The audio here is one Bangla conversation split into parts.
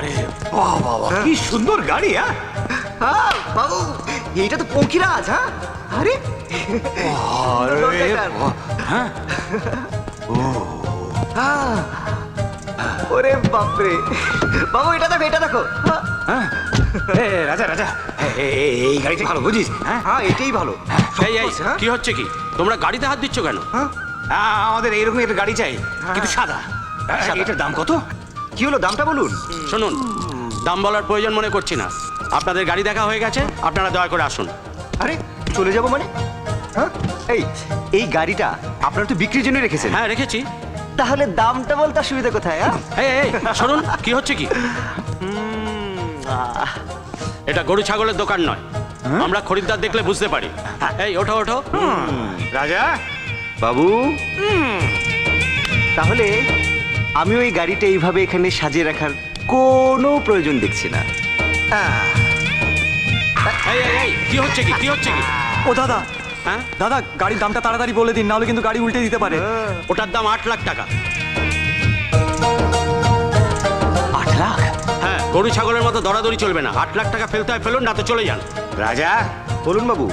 আরে বাহ বাবা কি সুন্দর গাড়ি হ্যাঁ? হ্যাঁ বাবু এইটা তো পঙ্কিরাজ হ্যাঁ? আরে আরে হ্যাঁ? আহ, ওরে বাপরে। বাবু এটা দেখো এটা দেখো। হ্যাঁ, হ্যাঁ রাজা রাজা। এই গাড়িটা ভালো বুঝিস? হ্যাঁ? হ্যাঁ এটাই ভালো। এই এই হ্যাঁ? কি হচ্ছে কি? তোমরা গাড়িতে হাত দিচ্ছ কেন? হ্যাঁ। আমাদের এইরকম একটা গাড়ি চাই কিন্তু সাদা। সাদা। এটার দাম কত? কি হলো দামটা বলুন? শুনুন দাম বলার প্রয়োজন মনে করছি না। আপনাদের গাড়ি দেখা হয়ে গেছে আপনারা দয়া করে আসুন। আরে চলে যাব মানে? হ্যাঁ? এই এই গাড়িটা আপনারা তো বিক্রির জন্য রেখেছেন। হ্যাঁ রেখেছি। তাহলে দামটা বলতে অসুবিধা কোথায় হ্যাঁ? এই শুনুন কি হচ্ছে কি? এটা গরু ছাগলের দোকান নয়। হ্যাঁ? আমরা খরিদ্দার দেখলে বুঝতে পারি। এই ওঠো ওঠো। রাজা? বাবু? তাহলে আমি ওই গাড়িটা এইভাবে এখানে সাজিয়ে রাখার কোনো প্রয়োজন দেখছি না। এই এই এই কি হচ্ছে কি? কি হচ্ছে কি? ও দাদা। হ্যাঁ? দাদা গাড়ির দামটা তাড়াতাড়ি বলে দিন নাহলে কিন্তু গাড়ি উল্টে দিতে পারে। ওটার দাম আট লাখ টাকা। আট লাখ? হ্যাঁ গরু ছাগলের মতো দরাদরি চলবে না। আট লাখ টাকা ফেলতে হয় ফেলুন না তো চলে যান। রাজা বলুন বাবু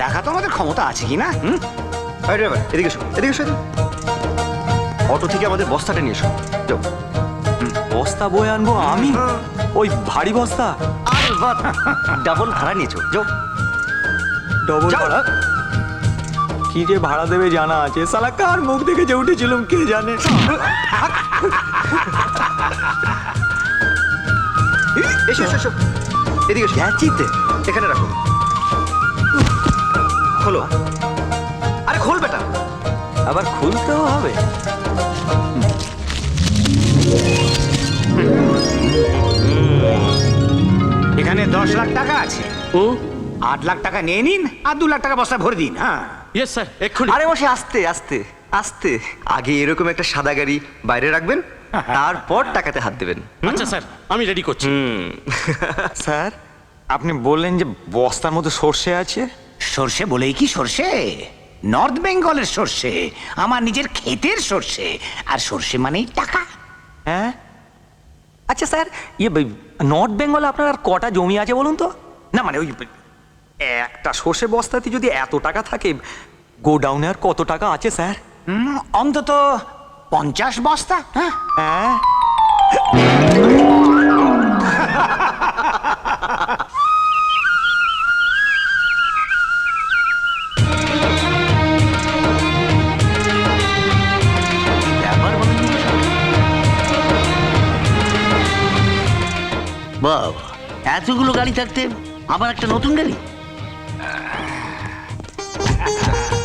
দেখা তো আমাদের ক্ষমতা আছে কি না? হুম? আরে ড্রাইভার এদিকে এসো এদিকে এদিকে। অটো থেকে আমাদের বস্তাটা নিয়ে এসো। যাও। বস্তা বয়ে আনব আমি? ওই ভারী বস্তা? আর ডাবল ভাড়া নিয়েছো যাও। ডবল। ভাড়া? কি যে ভাড়া দেবে জানা আছে। সালা কার মুখ দেখে যে উঠেছিলাম কে জানে? এসো এসো এসো। এদিকে এখানে রাখো। বেটা আবার খুলতেও হবে। এখানে দশ লাখ টাকা আছে। ও? আট লাখ টাকা নিয়ে নিন আর দু লাখ টাকা বস্তা ভরে দিন হ্যাঁ। ইয়েস স্যার এক্ষুনি। আরে বসে আস্তে আস্তে আস্তে। আগে এরকম একটা সাদা গাড়ি বাইরে রাখবেন তারপর টাকাতে হাত দেবেন। আচ্ছা স্যার আমি রেডি করছি। স্যার আপনি বললেন যে বস্তার মধ্যে সর্ষে আছে? সর্ষে বলেই কি সর্ষে? নর্থ বেঙ্গলের সর্ষে আমার নিজের ক্ষেতের সর্ষে আর সর্ষে মানেই টাকা। হ্যাঁ? আচ্ছা স্যার ইয়ে নর্থ বেঙ্গলে আপনার আর কটা জমি আছে বলুন তো? না মানে ওই একটা সর্ষে বস্তাতে যদি এত টাকা থাকে গোডাউনে আর কত টাকা আছে স্যার? অন্তত পঞ্চাশ বস্তা হ্যাঁ? হ্যাঁ? বাবা এতগুলো গাড়ি থাকতে আবার একটা নতুন গাড়ি?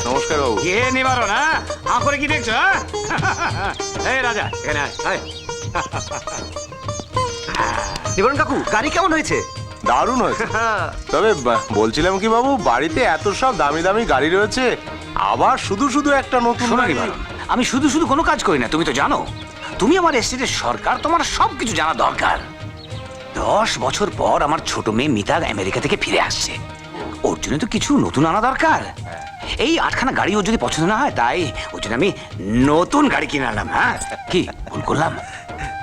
নমস্কার বাবু। কে নিবারো না আ কি দেখছ হ্যাঁ? এই রাজা এখানে আয়। নিবারণ কাকু গাড়ি কেমন হয়েছে? দারুণ হয়েছে। তবে বলছিলাম কি বাবু বাড়িতে এত সব দামি দামি গাড়ি রয়েছে আবার শুধু শুধু একটা নতুন গাড়ি। আমি শুধু শুধু কোনো কাজ করি না তুমি তো জানো। তুমি আমার এস্টেটের সরকার তোমার সব কিছু জানা দরকার। দশ বছর পর আমার ছোট মেয়ে মিতা আমেরিকা থেকে ফিরে আসছে। ওর জন্য তো কিছু নতুন আনা দরকার। এই আটখানা গাড়ি ওর যদি পছন্দ না হয় তাই ওর জন্য আমি নতুন গাড়ি কিনে আনলাম হ্যাঁ? কি ভুল করলাম?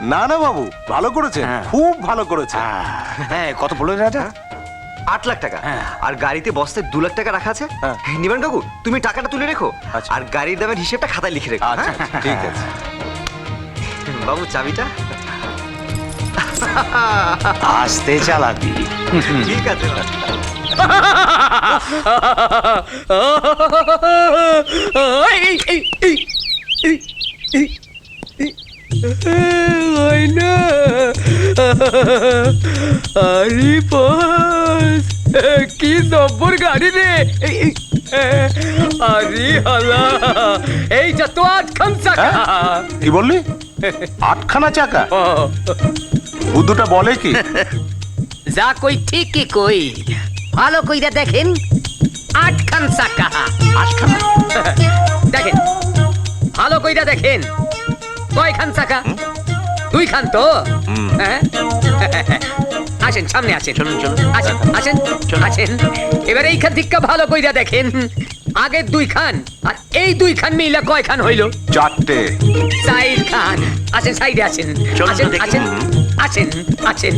না না বাবু ভালো করেছে হ্যাঁ। খুব ভালো করেছে হ্যাঁ, হ্যাঁ কত রে রাজা? আট লাখ টাকা। হ্যাঁ। আর গাড়িতে বস্তায় দু লাখ টাকা রাখা আছে? হ্যাঁ। নিবারণ কাকু তুমি টাকাটা তুলে রেখো। আচ্ছা। আর গাড়ির দামের হিসেবটা খাতায় লিখে রেখো আচ্ছা হ্যাঁ? ঠিক আছে। বাবু চাবিটা? আসতে চালাবি। ঠিক আছে আরে কি নম্বর গাড়ি রে? আরে হালা। এই যা তো আটখান চাকা। কি বললি? আটখানা চাকা? বুদ্ধুটা বলে কি? যা কই ঠিকই কই। ভালো কইরা দেখেন আটখান চাকা। আটখান? দেখেন ভালো কইরা দেখেন কয়খান চাকা? দুই খান তো? হ্যাঁ? আসেন সামনে আসেন। চলুন চলুন। আসেন আসেন আসেন। এবার এইখান থেকে ভালো কইরা দেখেন আগের দুই খান আর এই দুই খান মিলা কয় খান হইল? চারটে। সাইড খান আসেন সাইডে আসেন। আসেন আসেন। আছেন আছেন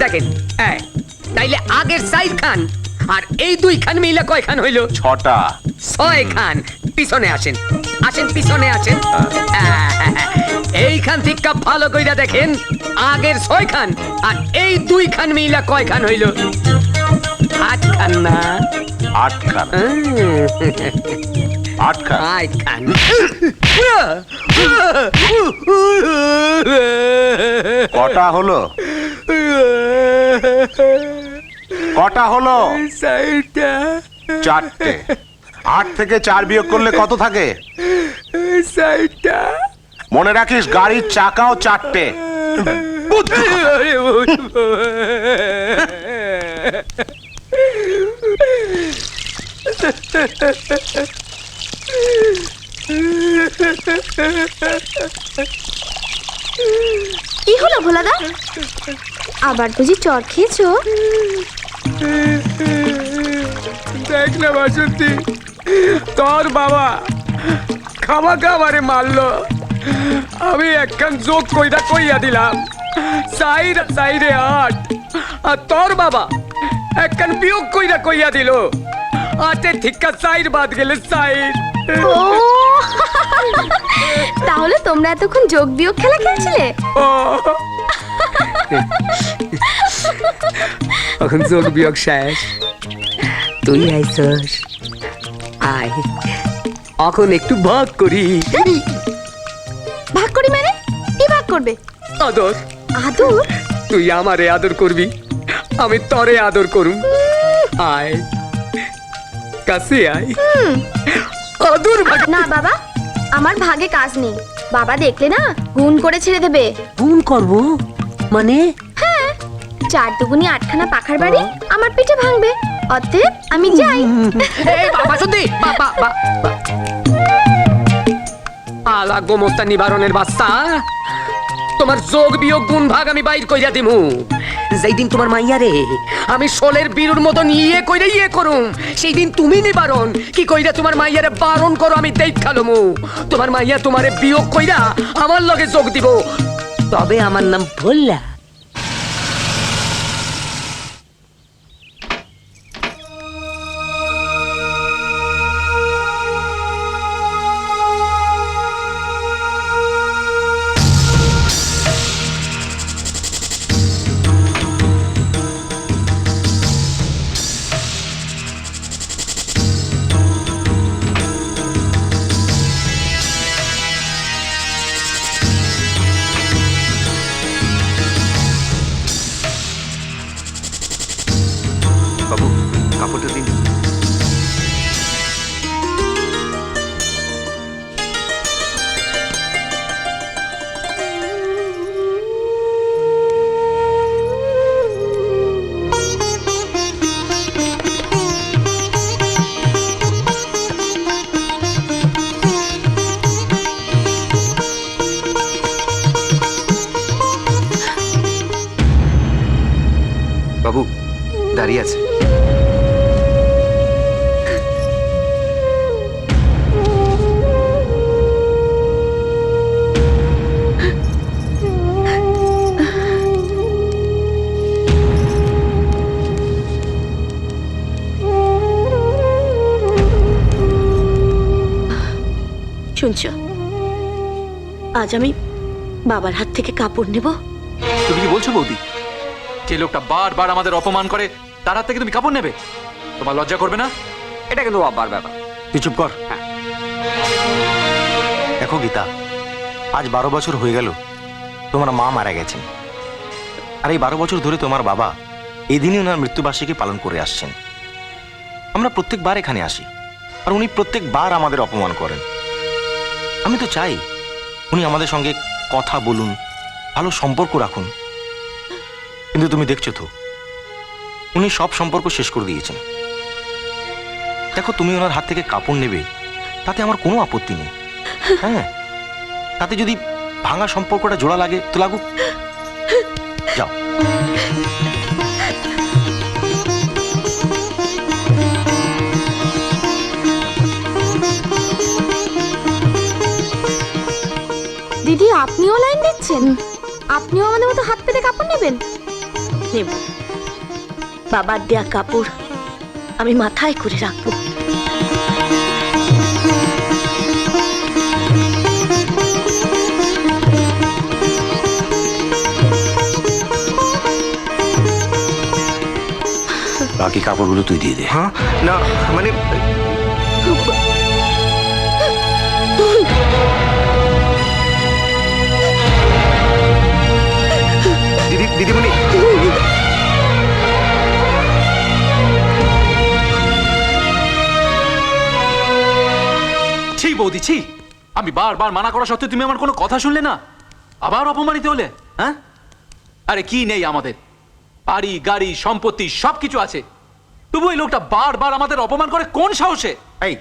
দেখেন হ্যাঁ তাইলে আগের সাইড খান আর এই দুই খান মিলে কয় খান হইল? ছটা। ছয় খান পিছনে আসেন আসেন পিছনে আসেন। এইখান থেকে ভালো কইরা দেখেন আগের ছয় খান আর এই দুই খান মিলা কয় খান হইল? আট খান না? আটখান আটখান আট খান কটা হলো? কটা হলো? চারটে। আট থেকে চার বিয়োগ করলে কত থাকে? মনে রাখিস, গাড়ির চাকাও চারটে। কি হলো ভোলাদা? আবার বুঝি চর খেয়েছো? দেখ না বাসন্তী, তোর বাবা খামা খামারে মারলো। আমি একখান যোগ কইরা কইয়া দিলাম সাইর সাইরে আট। আর তোর বাবা একখান বিয়োগ কইরা কইয়া দিল। আটে ঠিকা সাইর বাদ গেলে সাইর ও তাহলে তোমরা এতক্ষণ যোগ বিয়োগ খেলা খেলছিলে? এখন যোগ বিয়োগ শেষ। তুই আইসস। আয়। এখন একটু ভাগ করি। ভাগ করি মানে? কি ভাগ করবে? আদর। আদর? তুই আমারে আদর করবি। আমি তরে আদর করুম। আয়। কাছে আয়। না বাবা আমার ভাগে কাজ নেই। বাবা দেখলে না গুণ করে ছেড়ে দেবে। গুণ করব? মানে? হ্যাঁ চার দুগুনি আটখানা পাখার বাড়ি আমার পিঠে ভাঙবে। অতএব আমি যাই। এই বাবা শুদ্ধি বাবা বা আলা গোমস্তা নিবারণের বাস্তা তোমার যোগ বিয়োগ গুণ ভাগ আমি বাইর কইরা দিমু। যেই দিন তোমার মাইয়া রে, আমি শোলের বীরুর মতন ইয়ে কইরে ইয়ে করুম সেই দিন তুমি নিবারণ। কি কইরা তোমার মাইয়ারে বারণ করো, আমি দেখাল খালমু। তোমার মাইয়া তোমারে বিয়োগ কইরা আমার লগে যোগ দিব। তবে আমার নাম ভোল্লা আজ আমি বাবার হাত থেকে কাপড় নেব। তুমি কি বলছো বৌদি? যে লোকটা বারবার আমাদের অপমান করে তার হাত থেকে তুমি কাপড় নেবে? তোমার লজ্জা করবে না? এটা কিন্তু আব্বার ব্যাপার। তুই চুপ কর। দেখো গীতা আজ বারো বছর হয়ে গেল তোমার মা মারা গেছেন। আর এই বারো বছর ধরে তোমার বাবা এই দিনই ওনার মৃত্যুবার্ষিকী পালন করে আসছেন। আমরা প্রত্যেকবার এখানে আসি আর উনি প্রত্যেকবার আমাদের অপমান করেন। আমি তো চাই উনি আমাদের সঙ্গে কথা বলুন, ভালো সম্পর্ক রাখুন। কিন্তু তুমি দেখছ তো, উনি সব সম্পর্ক শেষ করে দিয়েছেন। দেখো, তুমি ওনার হাত থেকে কাপড় নেবে, তাতে আমার কোনো আপত্তি নেই। হ্যাঁ তাতে যদি ভাঙা সম্পর্কটা জোড়া লাগে, তো লাগুক। দিদি আপনিও লাইন দিচ্ছেন? আপনিও আমাদের মতো হাত পেতে কাপড় নেবেন? নেব। বাবার দেয়া কাপড় আমি মাথায় করে রাখব। বাকি কাপড়গুলো তুই দিয়ে দে। হ্যাঁ? না মানে দিদিমণি। ছি বৌদি ছি। আমি বারবার মানা করা সত্ত্বেও তুমি আমার কোনো কথা শুনলে না। আবার অপমানিত হলে হ্যাঁ? আরে কি নেই আমাদের? বাড়ি গাড়ি সম্পত্তি সব কিছু আছে। তবু এই লোকটা বারবার আমাদের অপমান করে কোন সাহসে? এই!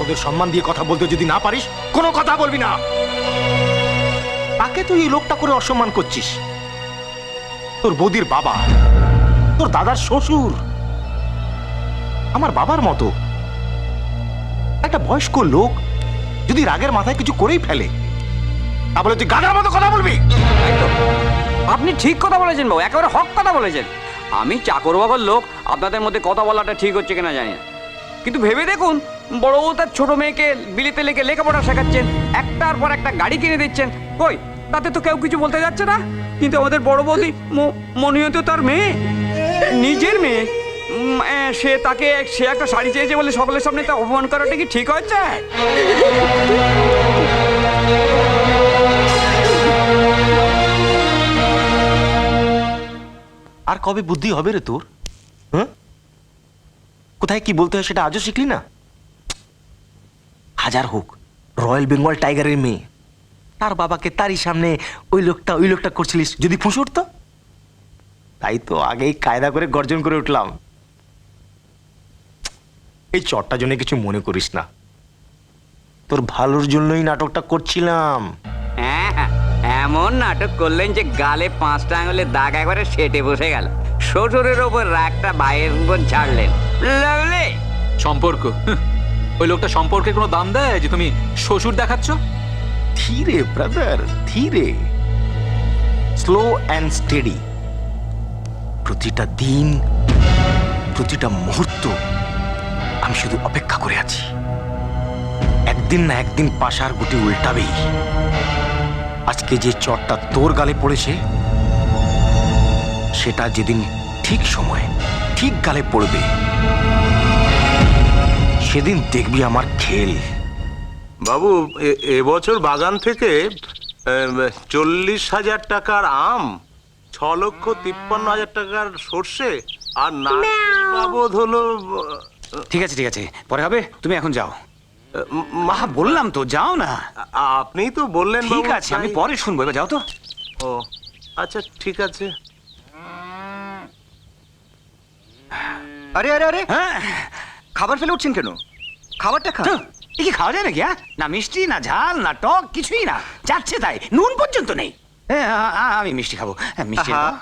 ওদের সম্মান দিয়ে কথা বলতে যদি না পারিস কোনো কথা বলবি না। তাকে তুই এই লোকটা করে অসম্মান করছিস? তোর বৌদির বাবা, তোর দাদার শ্বশুর, আমার বাবার মতো। একটা বয়স্ক লোক যদি রাগের মাথায় কিছু করেই ফেলে, তাহলে তুই গানের মতো কথা বলবি? আপনি ঠিক কথা বলেছেন বাবু, একেবারে হক কথা বলেছেন। আমি চাকর বাকর লোক, আপনাদের মধ্যে কথা বলাটা ঠিক হচ্ছে কিনা জানি না। কিন্তু ভেবে দেখুন বড় বউ তার ছোট মেয়েকে বিলিতে লেগে লেখাপড়া শেখাচ্ছেন, একটার পর একটা গাড়ি কিনে দিচ্ছেন। কই, তাতে তো কেউ কিছু বলতে যাচ্ছে না? কিন্তু আমাদের বড় বৌদি মনে তো তার মেয়ে, নিজের মেয়ে। সে তাকে, সে একটা শাড়ি চেয়েছে বলে সকলের সামনে তা অপমান করাটা কি ঠিক হচ্ছে আর কবে বুদ্ধি হবে রে তোর? হ্যাঁ? কোথায় কি বলতে হয় সেটা আজও শিখলি না? হাজার হোক রয়্যাল বেঙ্গল টাইগারের মেয়ে। তার বাবাকে তারই সামনে ওই লোকটা ওই লোকটা করছিলিস যদি ফুঁসে উঠতো? তাই তো আগেই কায়দা করে গর্জন করে উঠলাম। এই চটটা জন্য কিছু মনে করিস না। তোর ভালোর জন্যই নাটকটা করছিলাম। হ্যাঁ হ্যাঁ, এমন নাটক করলেন যে গালে পাঁচটা আঙুলে দাগ একবারে সেটে বসে গেল। শ্বশুরের ওপর রাগটা বাইয়ের উপর ছাড়লেন সম্পর্ক। ওই লোকটা সম্পর্কে কোনো দাম দেয় যে তুমি শ্বশুর দেখাচ্ছ? ধীরে ব্রাদার ধীরে। স্লো অ্যান্ড স্টেডি প্রতিটা দিন, প্রতিটা মুহূর্ত আমি শুধু অপেক্ষা করে আছি। একদিন না একদিন পাশার গুটি উল্টাবেই। আজকে যে চটটা তোর গালে পড়েছে, সেটা যেদিন ঠিক সময়, ঠিক গালে পড়বে সেদিন দেখবি আমার খেল। বাবু এ- এবছর বাগান থেকে চল্লিশ হাজার টাকার আম ছ লক্ষ তিপ্পান্ন হাজার টাকার সর্ষে আর না বাবদ হলো ঠিক আছে ঠিক আছে। পরে হবে তুমি এখন যাও। মা বললাম তো যাও না। আপনি তো বললেন ঠিক আছে আমি পরে শুনব এবার যাও তো। ও আচ্ছা ঠিক আছে। আরে আরে আরে! হ্যাঁ। খাবার ফেলে উঠছেন কেন? খাবারটা খা। এ কি খাওয়া যায় নাকি হ্যাঁ? না মিষ্টি না ঝাল না টক কিছুই না। যাচ্ছে তাই নুন পর্যন্ত নেই। এ, আ- আ- আমি মিষ্টি খাব। হ্যাঁ, মিষ্টি আহা। দাও।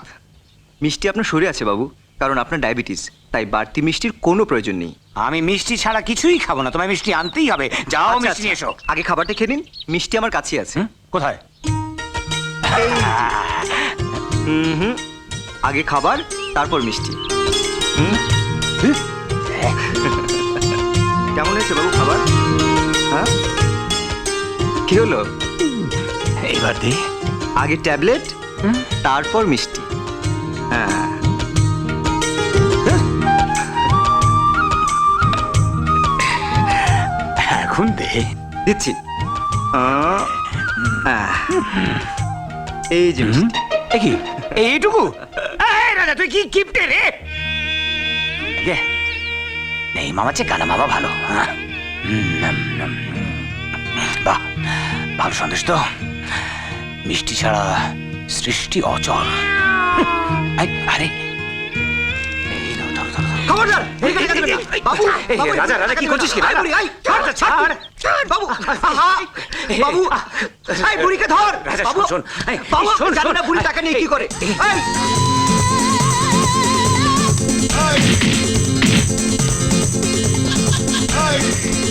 মিষ্টি আপনার শরীরে আছে বাবু কারণ আপনার ডায়াবেটিস তাই বাড়তি মিষ্টির কোনো প্রয়োজন নেই। আমি মিষ্টি ছাড়া কিছুই খাব না তোমায় মিষ্টি আনতেই হবে। যাও আচ্ছা, মিষ্টি নিয়ে আচ্ছা। এসো। আগে খাবারটা খেয়ে নিন মিষ্টি আমার কাছে আছে। হুম? কোথায়? আগে খাবার তারপর মিষ্টি। হুম? হয়েছে বাবু খাবার? হ্যাঁ? কি হলো? এইবার দে। আগে ট্যাবলেট তারপর মিষ্টি। হ্যাঁ। এখন দে। দিচ্ছি। আহ। এই যে কি? এইটুকু? রাজা তুই কি কিপটে রে? নেই মামা চেয়ে কানা মামা ভালো হ্যাঁ? হুম, নম, নম, হুম। বাহ ভালো সন্দেশ তো। মিষ্টি ছাড়া সৃষ্টি অচল। এই, আরে। এই নাও, ধরো, ধরো, ধরো। খবরদার এই। বাবু রাজা, রাজা, কি করছিস কি? বাবু বুড়িকে ধর বাবু। শোন, শোন, বাবু জানো না বুড়ি টাকা নিয়ে কি করে? এই। life.